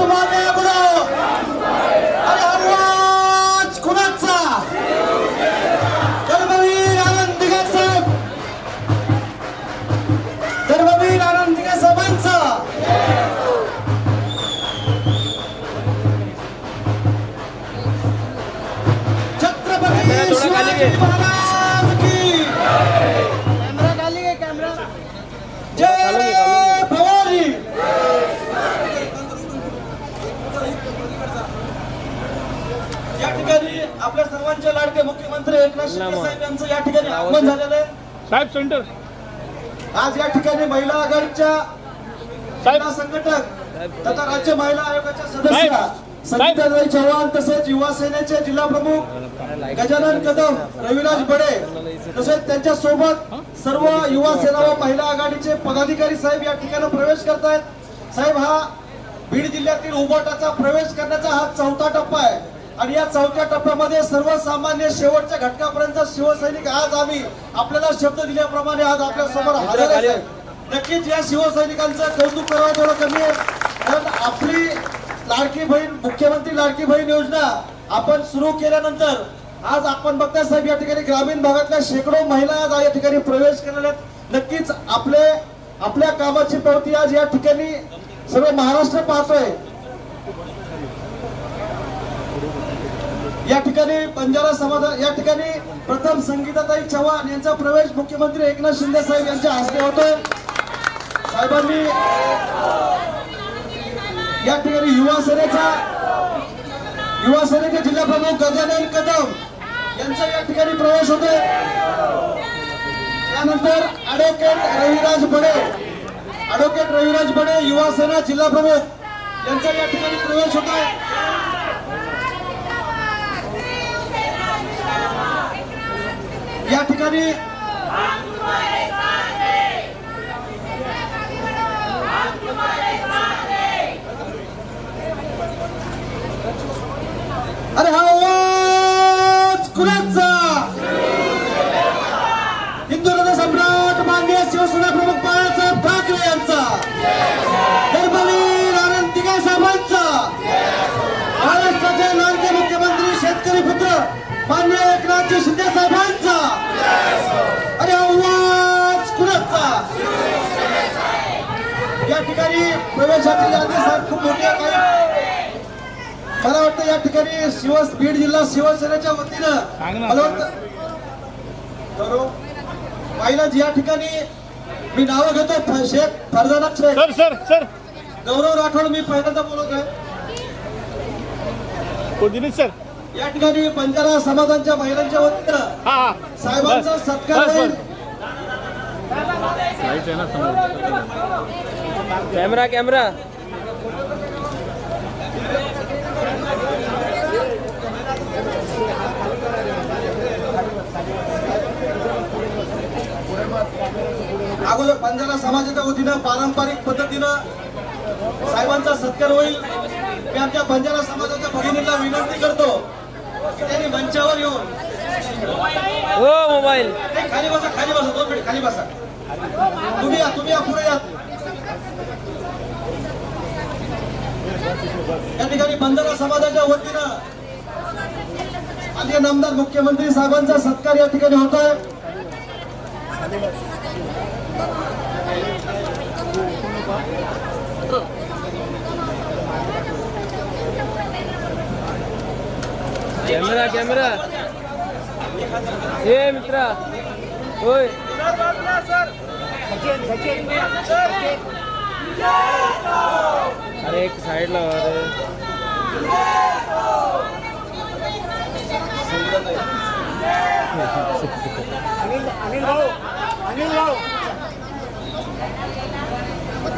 तुम्हाला चव्हाण तसेच युवा सेनेचे जिल्हा प्रमुख गजानन कदम रविराज बडे तसेच त्यांच्यासोबत सर्व युवा सेना व महिला आघाडीचे पदाधिकारी साहेब या ठिकाणी प्रवेश करतायत. साहेब हा बीड जिल्ह्यातील उबाटाचा प्रवेश करण्याचा हा चौथा टप्पा आहे. आणि या चौथ्या टप्प्यामध्ये सर्वसामान्य शेवटच्या घटकापर्यंत शिवसैनिक आज आम्ही आपल्याला शब्द दिल्याप्रमाणे आज आपल्यासमोर हजर. नक्कीच या शिवसैनिकांचं कौतुक करावं थोडं कमी आहे. कारण आपली लाडकी बहीण मुख्यमंत्री लाडकी बहीण योजना आपण सुरू केल्यानंतर आज आपण बघताय साहेब या ठिकाणी ग्रामीण भागातल्या शेकडो महिला आज या ठिकाणी प्रवेश केलेल्या आहेत. नक्कीच आपले आपल्या कामाची पावती आज या ठिकाणी सर्व महाराष्ट्र पाहतोय. या ठिकाणी बंजारा समाज या ठिकाणी प्रथम संगीताताई चव्हाण यांचा प्रवेश मुख्यमंत्री एकनाथ शिंदे साहेब यांच्या हस्ते होतोय. साहेबांनी या ठिकाणी युवा सेनेचा युवा सेनेचे जिल्हा प्रमुख गजानन कदम यांचा या ठिकाणी प्रवेश होतोय. त्यानंतर अॅडव्होकेट रविराज बडे अॅडव्होकेट रविराज बडे युवा सेना जिल्हा प्रमुख यांचा या ठिकाणी प्रवेश होतोय. या ठिकाणी अरे हा आवाज कुणाचा हिंदू सम्राट माननीय शिवसेना प्रमुख बाळासाहेब ठाकरे यांचा. धर्मवीर आनंद दिघे साहेबांचा. महाराष्ट्राचे लाडके मुख्यमंत्री शेतकरी पुत्र मान्य एकनाथजी शिंदे साहेबांचा. अरे हा आवाज कुणाचा या ठिकाणी प्रवेशाची यादी साहेब खूप मोठी काही मला वाटतं या ठिकाणी शिव बीड जिल्हा शिवसेनेच्या वतीनं. मला वाटतं या ठिकाणी मी नावं घेतो. Shaikh Farzana Shaikh. Sir sir sir. Gaurav Rathod मी पहिल्यांदा बोलत आहे. सर? या ठिकाणी बंजारा समाजांच्या महिलांच्या वतीनं साहेबांचा सत्कार होईल. Camera camera. अगोदर बंजारा समाजाच्या वतीनं पारंपरिक पद्धतीनं साहेबांचा सत्कार होईल. मी आमच्या बंजारा समाजाच्या भगिनीला विनंती करतो की त्यांनी मंचावर येऊन हो मोबाईल. खाली बसा खाली बसा दोन मिनिट खाली बसा. तुम्ही या तुम्ही या पुढे या. या ठिकाणी बंजारा समाजाच्या वतीनं आदरणीय नामदार मुख्यमंत्री साहेबांचा सत्कार या ठिकाणी होत आहे. Camera camera. हे मित्रा. होय. अरे एक साईडला अरे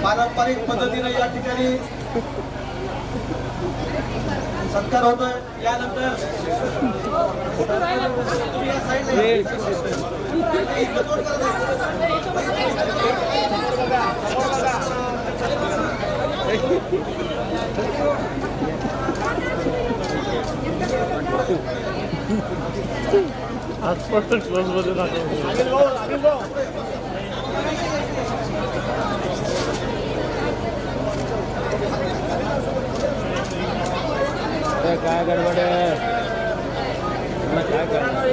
पारंपरिक पद्धतीने या ठिकाणी सत्कार होतोय. यानंतर आजपर्यंत क्लोजमध्ये या. काय गडबड आहे काय करणार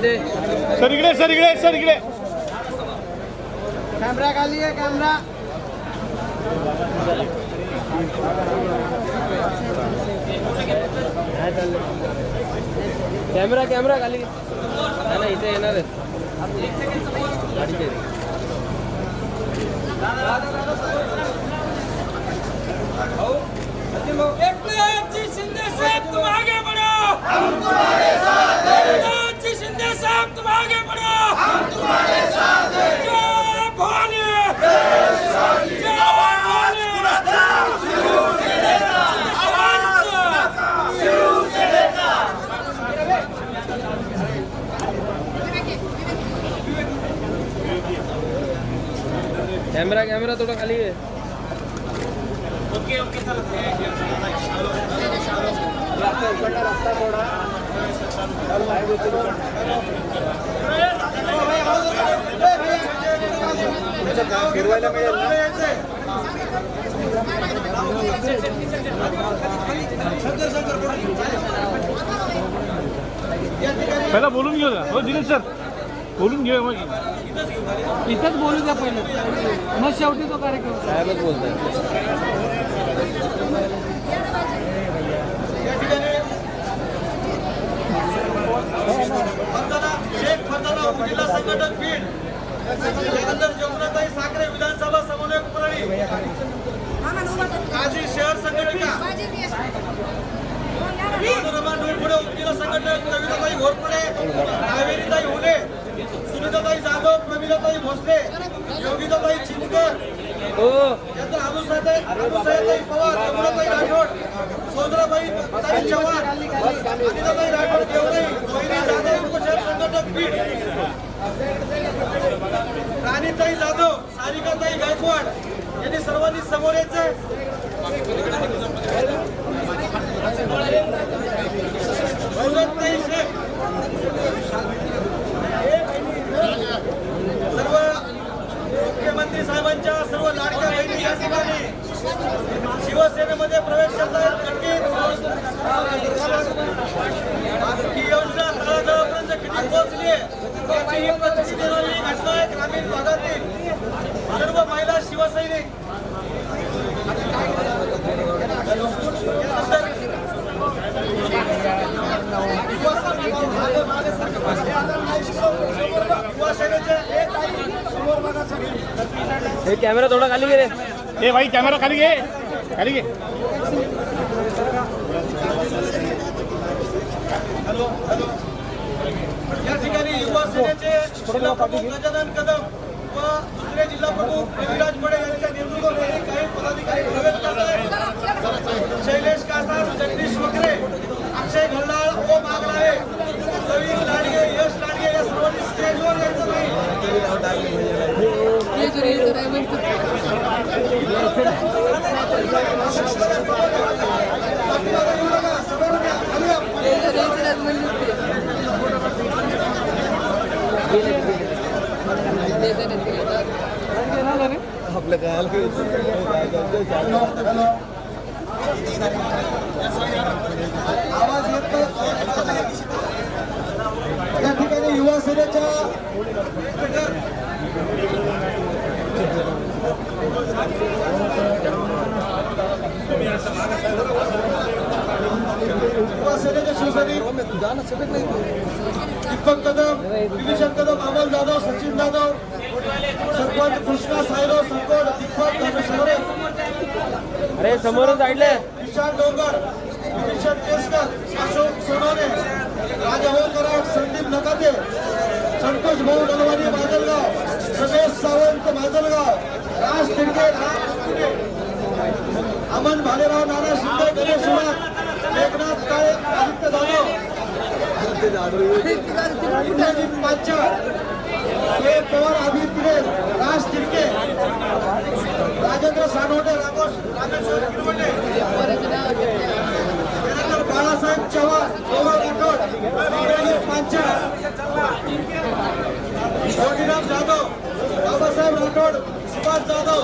सर इकडे सर इकडे सर इकडे. कॅमेरा खाली आहे कॅमेरा. कॅमेरा कॅमेरा खाली. नाही इथे येणार जी शिंदे साहब तुम आगे बढ़ो हम तुम्हारे साथ हैं एकनाथ जी शिंदे साहब तुम आगे बढ़ो हम तुम्हारे साथ हैं जय भवानी जय भवानी कॅमेरा कॅमेरा थोडा खाली आहे फिरवायला मिळेल पहिला बोलून घेऊ हो दिनेश सर. बोलून घेऊ मग. इथंच बोलू द्या पहिले. मग शेवटी तो कार्यक्रम. साहेबच बोलतात संघटक बीड. त्यानंतर जमुनाताई साखरे विधानसभा समन्वयक प्रणाली काजी शहर संघटना रमान डोईफुडे उपजिल्हा संघटक कविताताई घोरपडे कावेरीताई हुले. सुनीताताई जाधव प्रमिलाताई भोसले योगिताताई चिंचकर हो. यानंतर अबुसाहेब अबुसाहेबताई पवार यमुनाताई राठोड सोदराबाई ताई चव्हाण अनिताताई राठोड देवराई रोहिणी जाधव उपशहर संघटक बीड राणीताई जाधव सारिकाताई गायकवाड यांनी सर्वांनी समोर यायचं शेख सर्व मुख्यमंत्री साहेबांच्या सर्व लाडक्या बहिणी या ठिकाणी शिवसेनेमध्ये प्रवेश करतायत. नक्कीच. ही योजना तळागाळापर्यंत किती पोहोचली आहे याची ही प्रतिक्रिया देणारी ही घटना आहे ग्रामीण भागातील सर्व महिला शिवसैनिक. यानंतर शिवसेनेचे हे कॅमेरा थोडा खाली घे रे. ए भाई कॅमेरा खाली घे. खाली घे. या ठिकाणी युवा सेनेचे जिल्हा प्रमुख गजानन कदम व दुसरे जिल्हा प्रमुख रविराज बडे यांच्या नेतृत्वाखाली काही पदाधिकारी प्रवेश करतात शैलेश कासार जगदीश वकरे अक्षय भल्लाळ ओम आगलावे रवी लाडगे यश लाडगे या सर्वांनी स्टेजवर यायचं नाही आवाज येत नाही. या ठिकाणी युवा सेनेच्या युवा सेनेचे शिवसैनिक दीपक कदम विभीषण कदम अमल जाधव सचिन जाधव सरपंच कृष्णा सायरो संकोड दीपक धर्मेश्वरे अरे समोरच साईडला विशाल डोंगर विभीषण केसकर अशोक संदीप नकाते संतोष भाऊ नलवाडी माजलगाव रमेश सावंत माजलगाव राज तिडके अमन भालेराव नाना शिंदे गणेश एकनाथ काळे आदित्य जाधव इंद्रजित पाच्चा हे पवार अभित पिरेल राज तिडके राजेंद्र सानोटे रामोश रामेश्वर किरवटे बाळासाहेब चव्हाण गौरव राठोड इंद्रजित पाच्चा ज्योतिराम जाधव बाबासाहेब राठोड सुभाष जाधव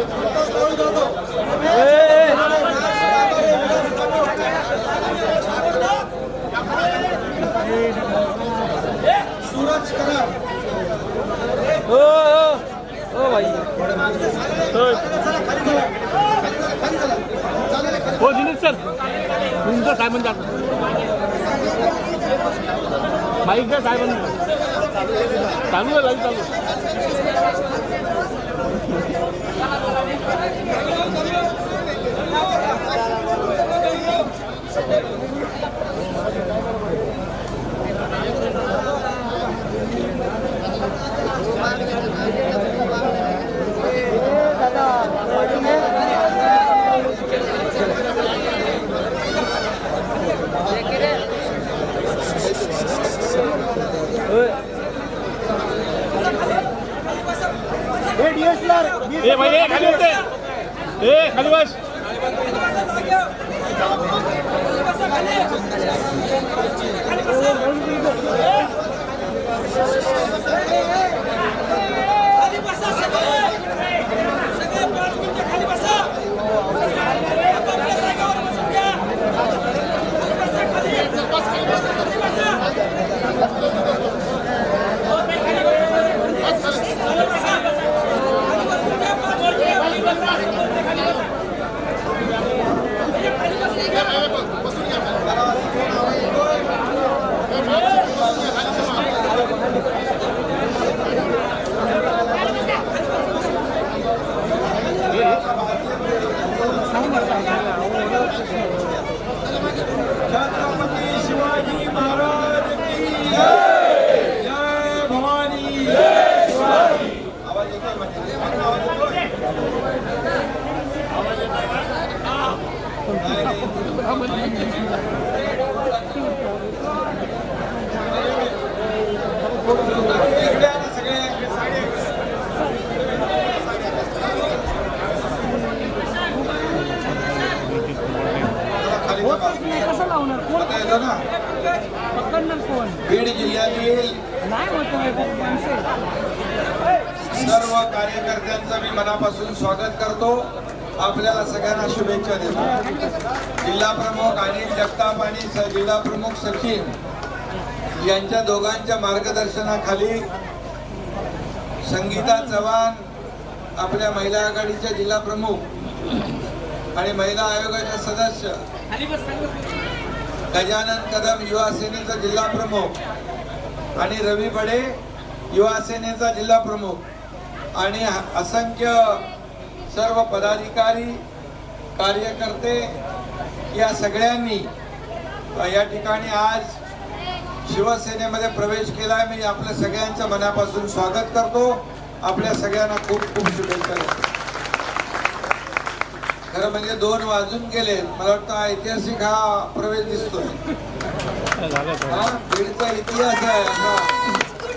उत्तम भाऊ जाधव. सूरज कराड ओ ओ ओ भाई हो दिनेश सर. तुमचं काय म्हणतात? बाईक काय म्हणतात? चालू आहे बाईक चालू. ए खाली बस खाली बसा सगळे सगळे पाच मिनिटं खाली बसा आपापल्या जागेवर बसून घ्या खाली बसा खाली खाली बसा हो, ताई, खाली बसा. खाली बसा. खाली बसून घ्या, पाच मिनिटं. खाली बसा. खाली बसा. हे खाली बसून घ्या. छत्रपती शिवाजी महाराज की जय जय भवानी जय शिवाजी आवाज येतोय म्हणजे? आवाज येतोय? इकडे आणा सगळे खाली बघा. कसं लावणार कोण आता येतो ना पकडणार कोण बीड माणसे सर्व कार्यकर्त्यांचं मी मनापासून स्वागत करतो. आपल्याला सगळ्यांना शुभेच्छा देतो. जिल्हा प्रमुख अनिल जगताप आणि जिल्हा प्रमुख सचिन यांच्या दोघांच्या मार्गदर्शनाखाली संगीता चव्हाण आपल्या महिला आघाडीच्या जिल्हा प्रमुख आणि महिला आयोगाच्या सदस्य गजानन कदम युवा सेनेचा जिल्हा प्रमुख आणि रवी बडे युवा सेनेचा जिल्हा प्रमुख आणि असंख्य सर्व पदाधिकारी कार्यकर्ते या सगळ्यांनी या ठिकाणी आज शिवसेनेमध्ये प्रवेश केलाय. मी आपल्या सगळ्यांच्या मनापासून स्वागत करतो. आपल्या सगळ्यांना खूप खूप शुभेच्छा देतो. खरं म्हणजे दोन वाजून गेले मला वाटतं ऐतिहासिक हा प्रवेश दिसतोय. हा बीडचा इतिहास आहे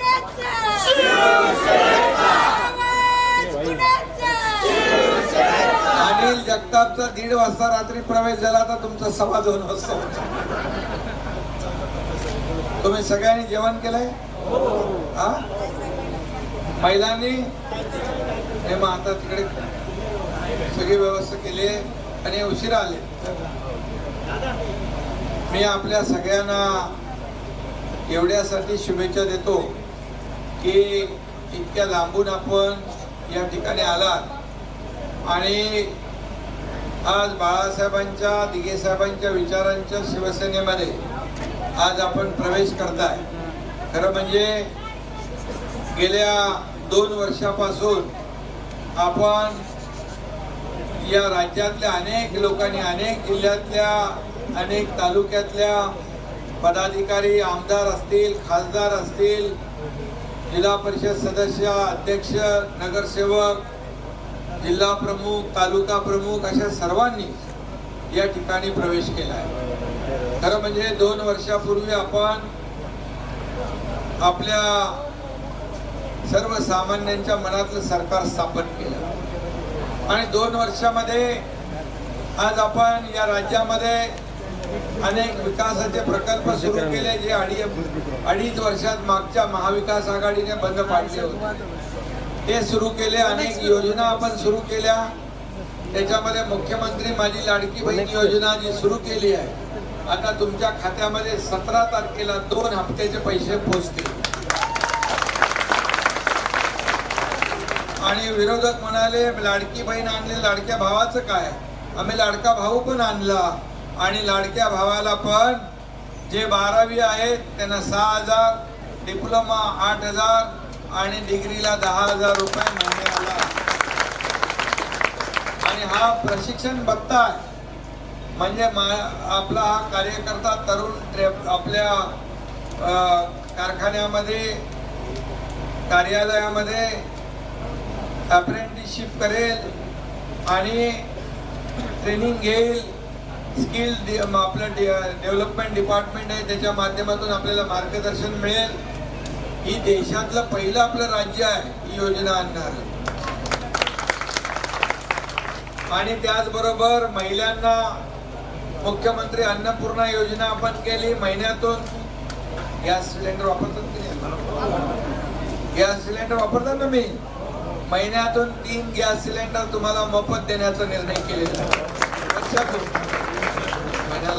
अनिल जगतापचा दीड वाजता रात्री प्रवेश झाला तर तुमचा सव्वा दोन वाजता. होता. तुम्ही सगळ्यांनी जेवण केलंय? हा? महिलांनी हे मग आता तिकडे सगळी व्यवस्था केली आहे आणि उशिरा आले. मी आपल्या सगळ्यांना एवढ्यासाठी शुभेच्छा देतो की इतक्या लांबून आपण या ठिकाणी आलात. आणि आज बाळासाहेबांच्या दिघे साहेबांच्या विचारांच्या शिवसेनेमध्ये आज आपण प्रवेश करताय. खरं म्हणजे गेल्या दोन वर्षापासून आपण या राज्यातल्या अनेक लोकांनी अनेक जिल्ह्यातल्या अनेक तालुक्यातल्या पदाधिकारी आमदार असतील खासदार असतील जिल्हा परिषद सदस्य अध्यक्ष नगरसेवक जिल्हा प्रमुख तालुका प्रमुख अशा सर्वांनी या ठिकाणी प्रवेश केला आहे. खरं म्हणजे दोन वर्षापूर्वी आपण आपल्या सर्वसामान्यांच्या मनातलं सरकार स्थापन केलं. आणि दोन वर्षामध्ये आज आपण या राज्यामध्ये अनेक विकासाचे प्रकल्प सुरू केले जे अडी अडीच वर्षात मागच्या महाविकास आघाडीने बंद पाडले होते. ते सुरू केले अनेक योजना आपण सुरू केल्या. त्याच्यामध्ये मुख्यमंत्री माझी लाडकी बहीण योजना जी सुरू केली आहे. आता तुमच्या खात्यामध्ये सतरा तारखेला दोन हप्त्याचे पैसे पोहोचतील आणि विरोधक म्हणाले लाडकी बहीण आणली लाडक्या भावाचं काय? आम्ही लाडका भाऊ पण आणला. आणि लाडक्या भावाला पण जे बारावी आहेत त्यांना सहा हजार डिप्लोमा आठ हजार आणि डिग्रीला दहा हजार रुपये महिन्याला आणि हा प्रशिक्षण बघता म्हणजे मा- आपला हा कार्यकर्ता तरुण ट्रे- आपल्या कारखान्यामध्ये कार्यालयामध्ये अप्रेंटिसशिप करेल आणि ट्रेनिंग घेईल. स्किल डि- आपलं आपलं डेव्हलपमेंट डिपार्टमेंट आहे त्याच्या माध्यमातून आपल्याला मार्गदर्शन मिळेल. ही देशातलं पहिलं आपलं राज्य आहे ही योजना आणणार. आणि त्याचबरोबर महिलांना मुख्यमंत्री अन्नपूर्णा योजना आपण केली महिन्यातून गॅस सिलेंडर वापरतात की नाही? गॅस सिलेंडर वापरतात ना मी महिन्यातून तीन गॅस सिलेंडर तुम्हाला मोफत देण्याचा निर्णय केलेला आहे.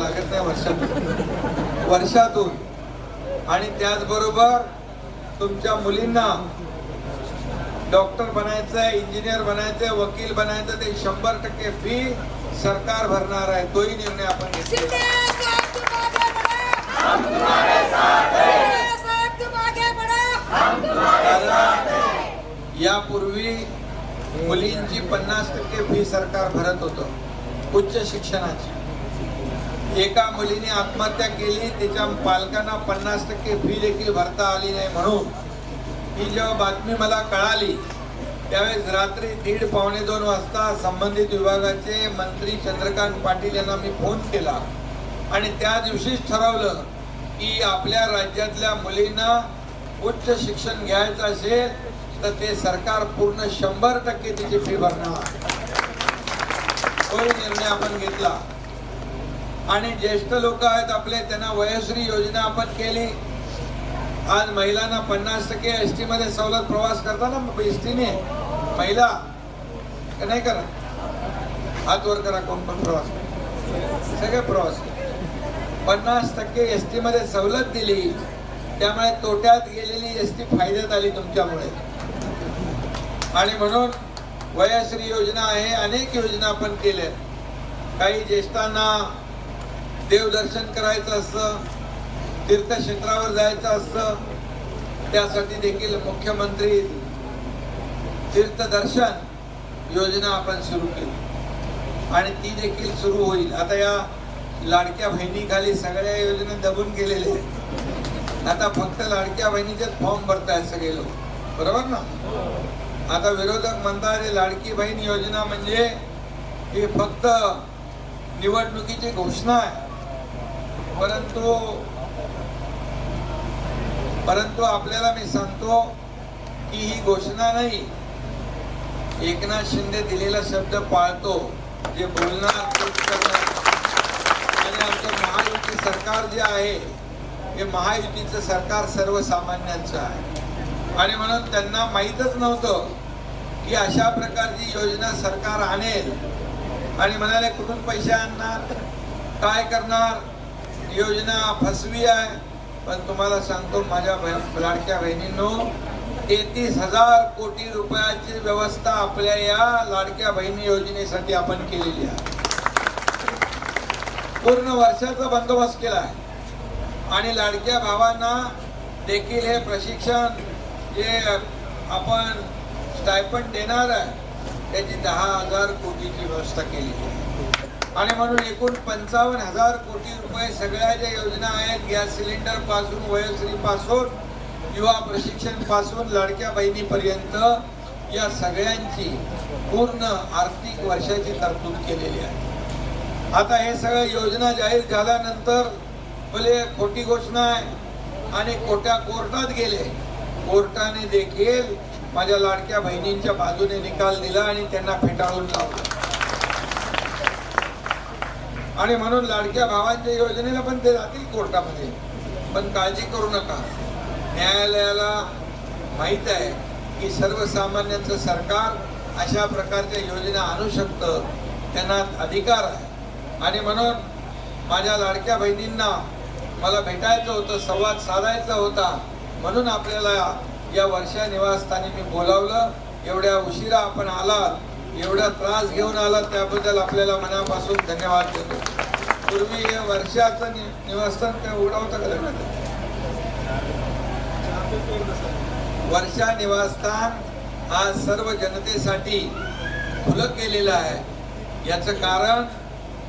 लागत नाही वर्षातून. वर्षातून. आणि त्याचबरोबर तुमच्या मुलींना डॉक्टर बनायचं इंजिनियर बनायचं वकील बनायचं ते शंभर टक्के फी सरकार भरणार आहे. तोही निर्णय आपण हैं. यापूर्वी मुलींची पन्नास टक्के फी सरकार भरत होतं. उच्च शिक्षणाची. एका मुलीने आत्महत्या केली तिच्या पालकांना पन्नास टक्के फी देखील भरता आली नाही म्हणून ही जेव्हा बातमी मला कळाली त्यावेळेस रात्री दीड पावणे दोन वाजता संबंधित विभागाचे मंत्री चंद्रकांत पाटील यांना मी फोन केला आणि त्या दिवशीच ठरवलं की आपल्या राज्यातल्या मुलींना उच्च शिक्षण घ्यायचं असेल तर ते सरकार पूर्ण शंभर टक्के तिची फी भरणार. तो निर्णय आपण घेतला. आणि ज्येष्ठ लोक आहेत आपले त्यांना वयश्री योजना आपण केली. आज महिलांना पन्नास टक्के एस टी मध्ये सवलत प्रवास करताना एस टीने महिला नाही करा हात वर करा कोण पण प्रवास सगळे प्रवास पन्नास टक्के एस टी मध्ये सवलत दिली. त्यामुळे तोट्यात गेलेली एस टी फायद्यात आली तुमच्यामुळे. आणि म्हणून वयश्री योजना आहे अनेक योजना आपण केल्या. काही ज्येष्ठांना देवदर्शन करायचं असतं तीर्थक्षेत्रावर जायचं असतं त्यासाठी देखील मुख्यमंत्री तीर्थदर्शन योजना आपण सुरू केली. आणि ती देखील सुरू होईल. आता या लाडक्या बहिणीखाली सगळ्या योजना दबून गेलेल्या आहेत. आता फक्त लाडक्या बहिणीचेच फॉर्म भरतायत सगळे लोक. बरोबर ना? आता विरोधक म्हणतात लाडकी बहीण योजना म्हणजे ही फक्त निवडणुकीची घोषणा आहे. परंतु परंतु आपल्याला मी सांगतो की ही घोषणा नाही. एकनाथ शिंदे दिलेला शब्द पाळतो जे बोलणार करणार. आणि आमचं महायुती सरकार जे आहे हे महायुतीचं सरकार सर्वसामान्यांचं आहे. आणि म्हणून त्यांना माहीतच नव्हतं की अशा प्रकारची योजना सरकार आणेल. आणि म्हणाले कुठून पैसे आणणार? काय करणार? योजना फसवी आहे. पण तुम्हाला सांगतो माझ्या लाडक्या बहिणींनो तेहतीस हजार कोटी रुपयाची व्यवस्था आपल्या या लाडक्या बहिणी योजनेसाठी आपण केलेली आहे. पूर्ण वर्षाचा बंदोबस्त केला आहे. आणि लाडक्या भावांना देखील हे प्रशिक्षण जे आपण स्टायपंड देणार आहे त्याची दहा हजार कोटीची व्यवस्था केली आहे. आणि म्हणून एकूण पंचावन्न हजार कोटी रुपये सगळ्या ज्या योजना आहेत गॅस सिलेंडरपासून वयोश्री पासून युवा प्रशिक्षणपासून लाडक्या बहिणीपर्यंत या सगळ्यांची पूर्ण आर्थिक वर्षाची तरतूद केलेली आहे. आता हे सगळं योजना जाहीर झाल्यानंतर भले खोटी घोषणा आहे आणि खोट्या कोर्टात गेले कोर्टाने देखील माझ्या लाडक्या बहिणींच्या बाजूने निकाल दिला आणि त्यांना फेटाळून लावला. आणि म्हणून लाडक्या भावांच्या योजनेला पण ते जातील कोर्टामध्ये. पण काळजी करू नका. न्यायालयाला माहीत आहे की सर्वसामान्यांचं सरकार अशा प्रकारच्या योजना आणू शकतं त्यांना अधिकार आहे. आणि म्हणून माझ्या लाडक्या बहिणींना मला भेटायचं होतं संवाद साधायचा होता म्हणून आपल्याला या वर्षा निवासस्थानी मी बोलावलं. एवढ्या उशिरा आपण आलात एवढा त्रास घेऊन आला त्याबद्दल आपल्याला मनापासून धन्यवाद देतो. पूर्वी हे वर्षाचं नि- निवासस्थान काय उघडावतं का वर्षा निवासस्थान आज सर्व जनतेसाठी खुलं केलेलं आहे. याचं कारण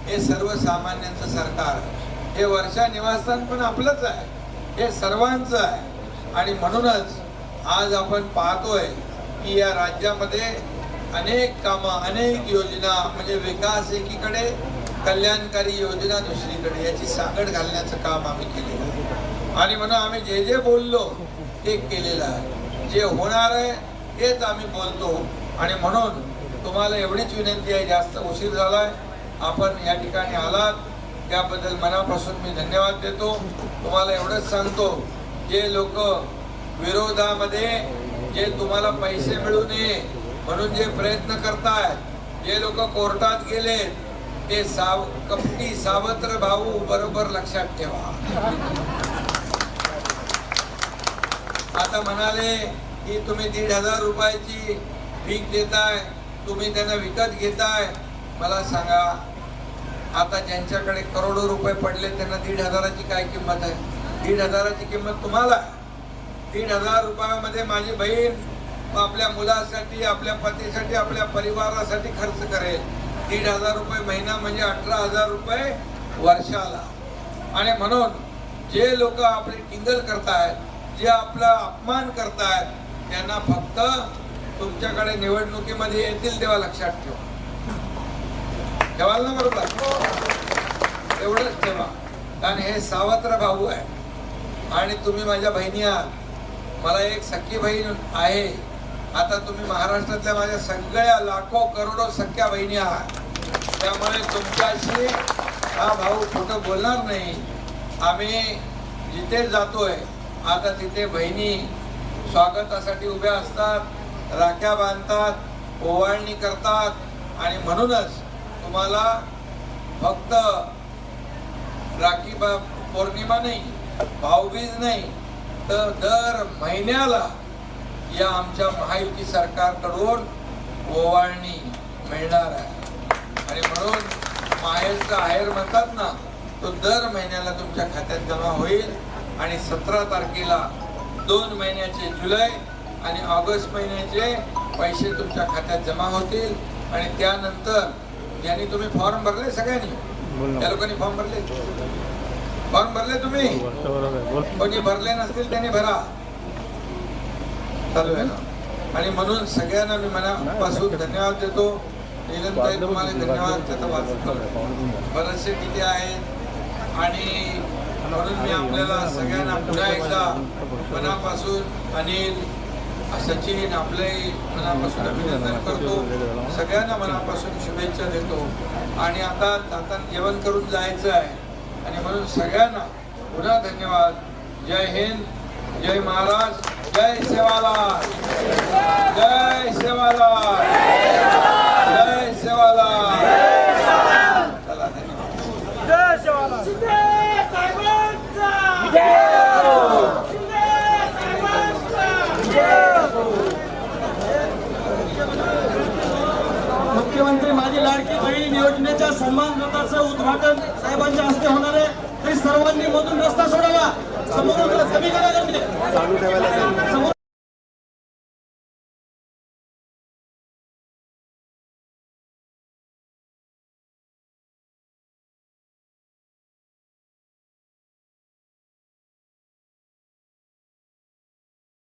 हे सर्वसामान्यांचं सरकार हे वर्षा निवासस्थान पण आपलंच आहे. हे सर्वांचं आहे. आणि म्हणूनच आज आपण पाहतोय की या राज्यामध्ये अनेक कामं अनेक योजना म्हणजे विकास एकीकडे कल्याणकारी योजना दुसरीकडे याची सांगड घालण्याचं काम आम्ही केलेलं आहे. आणि म्हणून आम्ही जे जे बोललो ते केलेलं आहे. जे होणार आहे तेच आम्ही बोलतो. आणि म्हणून तुम्हाला एवढीच विनंती आहे जास्त उशीर झालाय. आपण या ठिकाणी आलात. त्याबद्दल मनापासून मी धन्यवाद देतो. तुम्हाला एवढंच सांगतो जे लोक विरोधामध्ये जे तुम्हाला पैसे मिळू नये म्हणून जे प्रयत्न करतायत जे लोक कोर्टात गेले ते साव कपटी सावत्र भाऊ बरोबर लक्षात ठेवा. आता म्हणाले की तुम्ही दीड हजार रुपयाची भीक देताय तुम्ही त्यांना विकत घेताय. मला सांगा आता ज्यांच्याकडे करोडो रुपये पडले त्यांना दीड हजाराची काय किंमत आहे? दीड हजाराची किंमत तुम्हाला दीड हजार रुपयामध्ये माझी बहीण आपल्या मुलासाठी आपल्या पतीसाठी आपल्या परिवारासाठी खर्च करेल. दीड हजार रुपये महिना म्हणजे अठरा हजार रुपये वर्षाला. आणि म्हणून जे लोक आपली टिंगल करतायत जे आपला अपमान करतायत त्यांना फक्त तुमच्याकडे निवडणुकीमध्ये येतील तेव्हा लक्षात ठेवा. ठेवाल ना बरोबर? एवढंच ठेवा. कारण हे सावत्र भाऊ आहे. आणि तुम्ही माझ्या बहिणी आहात. मला एक सख्खी बहीण आहे. आता तुम्ही महाराष्ट्रातल्या माझ्या सगळ्या लाखो करोडो सख्या बहिणी आहात. त्यामुळे तुमच्याशी हा भाऊ खोटं बोलणार नाही. आम्ही जिथे जातोय आता तिथे बहिणी स्वागतासाठी उभ्या असतात राख्या बांधतात ओवाळणी करतात आणि म्हणूनच तुम्हाला फक्त राखी पौर्णिमा नाही भाऊबीज नाही तर दर महिन्याला या आमच्या महायुती सरकारकडून ओवाळणी मिळणार आहे. आणि म्हणून माहेरचा आहेर म्हणतात ना तो दर महिन्याला तुमच्या खात्यात जमा होईल आणि सतरा तारखेला दोन महिन्याचे जुलै आणि ऑगस्ट महिन्याचे पैसे तुमच्या खात्यात जमा होतील आणि त्यानंतर ज्यांनी तुम्ही फॉर्म भरले सगळ्यांनी त्या लोकांनी फॉर्म भरले. फॉर्म भरले तुम्ही? कोणी भरले नसतील त्यांनी भरा. चालू आहे ना आणि म्हणून सगळ्यांना मी मनापासून धन्यवाद देतो. नीलमताई तुम्हाला धन्यवाद त्याचा वाचतो बरेचसे किती आहेत. आणि म्हणून मी आपल्याला सगळ्यांना पुन्हा एकदा मनापासून अनिल सचिन आपले मनापासून अभिनंदन करतो. सगळ्यांना मनापासून शुभेच्छा देतो. आणि आता आता जेवण करून जायचं आहे. आणि म्हणून सगळ्यांना पुन्हा धन्यवाद. जय हिंद जय महाराज. जय सेवालाल जय सेवालाल जय सेवालाल. मुख्यमंत्री माझी लाडकी बहीण योजनेच्या सन्मान रथाचं उद्घाटन साहेबांच्या हस्ते होणार आहे. सर्वांनी मधून रस्ता सोडावा. समोरून समीकरण समोर